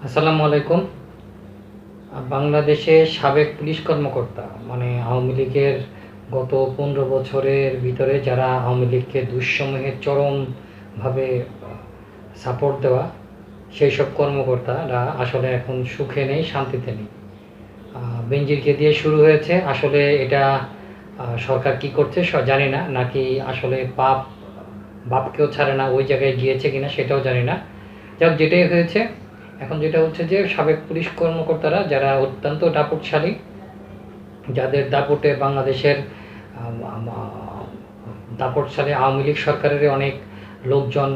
আসসালামু আলাইকুম। বাংলাদেশে সাবেক পুলিশ কর্মকর্তা মানে আওয়ামী লীগের গত পনেরো বছরের ভিতরে যারা আওয়ামী লীগকে দুঃসময়ে চরমভাবে সাপোর্ট দেওয়া সেই সব কর্মকর্তারা আসলে এখন সুখে নেই শান্তিতে নেই। আহ, বেনজিরকে দিয়ে শুরু হয়েছে আসলে এটা সরকার কি করছে জানি না নাকি আসলে পাপ বাপকেও ছাড়ে না ওই জায়গায় গিয়েছে কিনা সেটাও জানি না। যাক যেটাই হয়েছে এখন যেটা হচ্ছে যে সাবেক পুলিশ কর্মকর্তারা যারা অত্যন্ত দাপটশালী, যাদের দাপটে বাংলাদেশের দাপটশালী আওয়ামী লীগ সরকারের অনেক লোকজন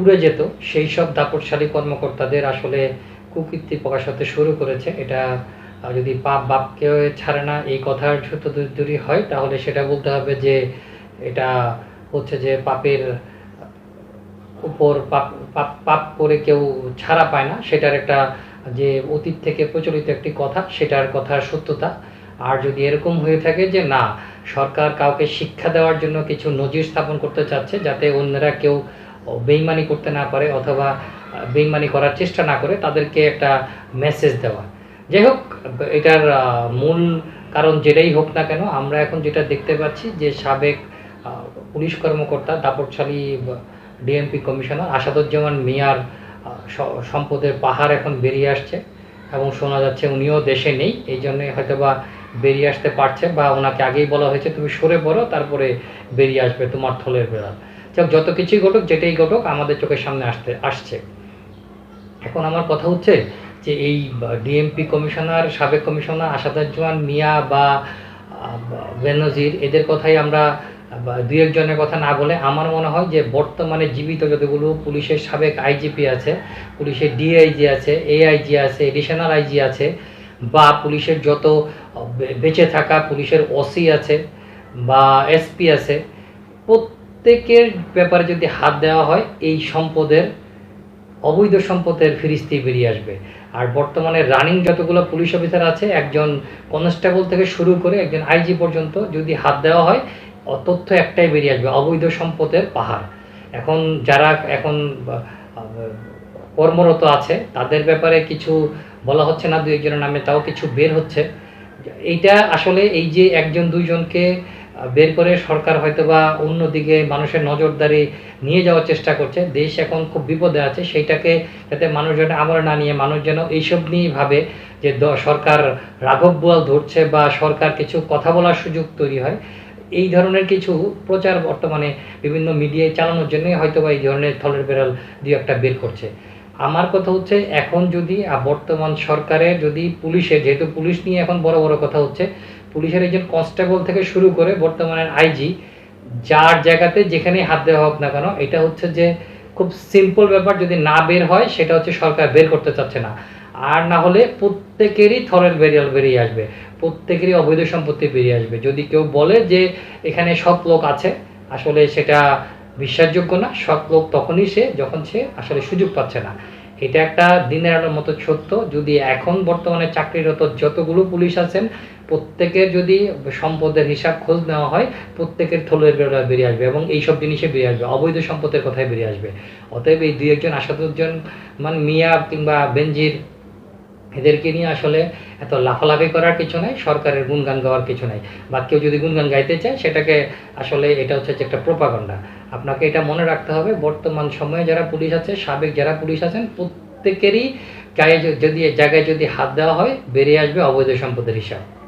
উড়ে যেত, সেই সব দাপটশালী কর্মকর্তাদের আসলে কুকীর্তি প্রকাশ হতে শুরু করেছে। এটা যদি পাপ বাপকে ছাড়ে না, এই কথার সত্য যদি হয়, তাহলে সেটা বলতে হবে যে এটা হচ্ছে যে পাপের উপর পাপ পাপ পাপ করে কেউ ছাড়া পায় না, সেটার একটা যে অতীত থেকে প্রচলিত একটি কথা, সেটার কথার সত্যতা। আর যদি এরকম হয়ে থাকে যে না, সরকার কাউকে শিক্ষা দেওয়ার জন্য কিছু নজির স্থাপন করতে চাচ্ছে, যাতে অন্যরা কেউ বেইমানি করতে না পারে অথবা বেইমানি করার চেষ্টা না করে, তাদেরকে একটা মেসেজ দেওয়া। যাই হোক, এটার মূল কারণ যেটাই হোক না কেন, আমরা এখন যেটা দেখতে পাচ্ছি যে সাবেক পুলিশ কর্মকর্তা, দাপটশালী ডিএমপি কমিশনার আসাদুজ্জামান মিয়ার সম্পদের পাহাড় এখন বেরিয়ে আসছে এবং শোনা যাচ্ছে উনিও দেশে নেই, এই জন্যে হয়তো বা বেরিয়ে আসতে পারছে বা ওনাকে আগেই বলা হয়েছে, তুমি সরে পড়ো, তারপরে বেরিয়ে আসবে তোমার থলের বেড়াল। যাক, যত কিছুই ঘটুক, যেটাই ঘটুক, আমাদের চোখের সামনে আসতে, আসছে। এখন আমার কথা হচ্ছে যে এই ডিএমপি কমিশনার, সাবেক কমিশনার আসাদুজ্জামান মিয়া বা, বেনজির, এদের কথাই আমরা বা দুই একজনের কথা না বলে আমার মনে হয় যে বর্তমানে জীবিত যতগুলো পুলিশের সাবেক আইজিপি আছে, পুলিশের ডিআইজি আছে, এআইজি আছে, এডিশনাল আইজি আছে, বা পুলিশের যত বেঁচে থাকা পুলিশের ওসি আছে বা এসপি আছে, প্রত্যেকের ব্যাপারে যদি হাত দেওয়া হয়, এই সম্পদের, অবৈধ সম্পদের ফিরিস্তি বেরিয়ে আসবে। আর বর্তমানে রানিং যতগুলো পুলিশ অফিসার আছে, একজন কনস্টেবল থেকে শুরু করে একজন আইজি পর্যন্ত যদি হাত দেওয়া হয় তথ্য একটাই বেরিয়ে আসবে, অবৈধ সম্পদের পাহাড়। এখন যারা এখন কর্মরত আছে, তাদের ব্যাপারে কিছু বলা হচ্ছে না দু একজনের নামে তাও কিছু বের হচ্ছে। এইটা আসলে এই যে একজন, দুইজনকে বের করে সরকার হয়তো বা অন্যদিকে মানুষের নজরদারি নিয়ে যাওয়ার চেষ্টা করছে। দেশ এখন খুব বিপদে আছে, সেইটাকে যাতে মানুষজন আমলে না নিয়ে, মানুষ যেন এইসব নিয়েই ভাবে যে সরকার রাঘব বোয়াল ধরছে বা সরকার কিছু কথা বলার সুযোগ তৈরি হয়। এই ধরনের কিছু প্রচার বর্তমানে বিভিন্ন মিডিয়ায় চালানোর জন্যই হয়তো বা এই ধরনের থলের বেড়াল দুই একটা বের করছে। আমার কথা হচ্ছে, এখন যদি বর্তমান সরকারের যদি পুলিশের, যেহেতু পুলিশ নিয়ে এখন বড় বড় কথা হচ্ছে, পুলিশের একজন কনস্টেবল থেকে শুরু করে বর্তমানের আইজি যার জায়গাতে যেখানে হাত দেওয়া হোক না কেন, এটা হচ্ছে যে খুব সিম্পল ব্যাপার, যদি না বের হয়, সেটা হচ্ছে সরকার বের করতে চাচ্ছে না। আর না হলে প্রত্যেকেরই থরের বেরিয়াল বেরিয়ে আসবে, প্রত্যেকেরই অবৈধ সম্পত্তি বেরিয়ে আসবে। যদি কেউ বলে যে এখানে সৎ লোক আছে, আসলে সেটা বিশ্বাসযোগ্য না, সৎ লোক তখনই সে, যখন সে আসলে সুযোগ পাচ্ছে না। এটা একটা দিনের আলোর মতো সত্য। যদি এখন বর্তমানে চাকরিরত যতগুলো পুলিশ আছেন, প্রত্যেকের যদি সম্পদের হিসাব খোঁজ নেওয়া হয়, প্রত্যেকের থলের বেরোয়া বেরিয়ে আসবে এবং এইসব জিনিসে বেরিয়ে আসবে, অবৈধ সম্পদের কথায় বেরিয়ে আসবে। অতএব এই দুই একজন আসাদুজ্জন মানে মিয়া কিংবা বেনজির এদেরকে নিয়ে আসলে এত লাফালাফি করার কিছু নাই, সরকারের গুণগান গাওয়ার কিছু নাই। বা কেউ যদি গুণগান গাইতে চায়, সেটাকে আসলে এটা হচ্ছে একটা প্রোপাগন্ডা আপনাকে এটা মনে রাখতে হবে, বর্তমান সময়ে যারা পুলিশ আছে, সাবেক যারা পুলিশ আছেন, প্রত্যেকেরই গায়ে যদি জায়গায় যদি হাত দেওয়া হয়, বেরিয়ে আসবে অবৈধ সম্পদের হিসাব।